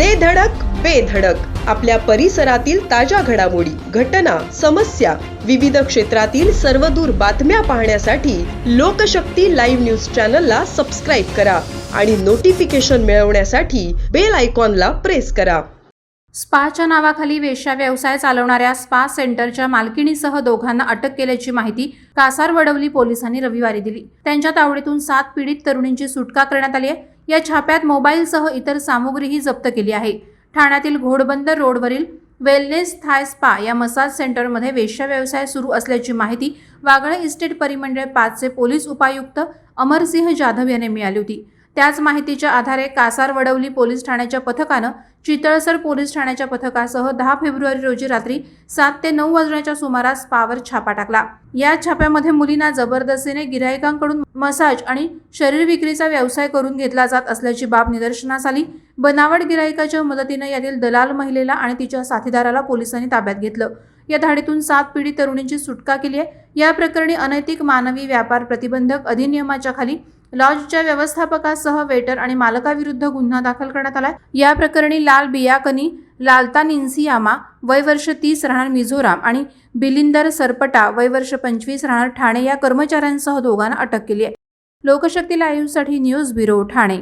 दे धडक बेधडक आपल्या परिसरातील ताज्या घडामोडी घटना समस्या विविध क्षेत्रातील सर्वदूर बातम्या पाहण्यासाठी लोकशक्ती लाईव्ह न्यूज चॅनलला सबस्क्राईब करा आणि नोटिफिकेशन मिळवण्यासाठी बेल आयकॉनला प्रेस करा. स्पाच्या नावाखाली वेश्या व्यवसाय चालवणाऱ्या स्पा सेंटरच्या मालकिणीसह दोघांना अटक केल्याची माहिती कासार वडवली पोलिसांनी रविवारी दिली. त्यांच्या तावडीतून सात पीडित तरुणींची सुटका करण्यात आली आहे. या छाप्यात मोबाईलसह इतर सामुग्रीही जप्त केली आहे. ठाण्यातील घोडबंदर रोडवरील वेलनेस थाय स्पा या मसाज सेंटरमध्ये वेश्या व्यवसाय सुरू असल्याची माहिती वागळे इस्टेट परिमंडळ पाचचे पोलीस उपायुक्त अमरसिंह जाधव यांनी मिळाली होती. त्याच माहितीच्या आधारे कासार वडवली पोलीस ठाण्याच्या पथकानं चितळसर पोलीस ठाण्याच्या पथकासह दहा फेब्रुवारी रोजी रात्री सात ते नऊ वाजण्याच्या सुमारास पावर छापा टाकला. या छाप्यामध्ये मुलींना जबरदस्तीने गिरायकांकडून मसाज आणि शरीर विक्रीचा व्यवसाय करून घेतला जात असल्याची बाब निदर्शनास आली. बनावट गिरायकाच्या मदतीनं यातील दलाल महिलेला आणि तिच्या साथीदाराला पोलिसांनी ताब्यात घेतलं. या धाडीतून सात पीडित तरुणींची सुटका केली आहे. या प्रकरणी अनैतिक मानवी व्यापार प्रतिबंधक अधिनियमाच्या खाली लॉजच्या व्यवस्थापकासह वेटर आणि मालकाविरुद्ध गुन्हा दाखल करण्यात आला या प्रकरणी लाल बियाकनी लालता निन्सियामा वय वर्ष तीस राहणार मिझोराम आणि बिलिंदर सरपटा वय वर्ष पंचवीस राहणार ठाणे या कर्मचाऱ्यांसह दोघांना अटक केली आहे. लोकशक्ती लाईव्हसाठी न्यूज ब्युरो ठाणे.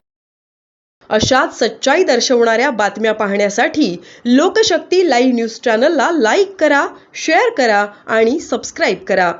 अशाच सच्चाई दर्शवणाऱ्या बातम्या पाहण्यासाठी लोकशक्ती लाईव्ह न्यूज चॅनलला लाईक करा शेअर करा आणि सबस्क्राईब करा.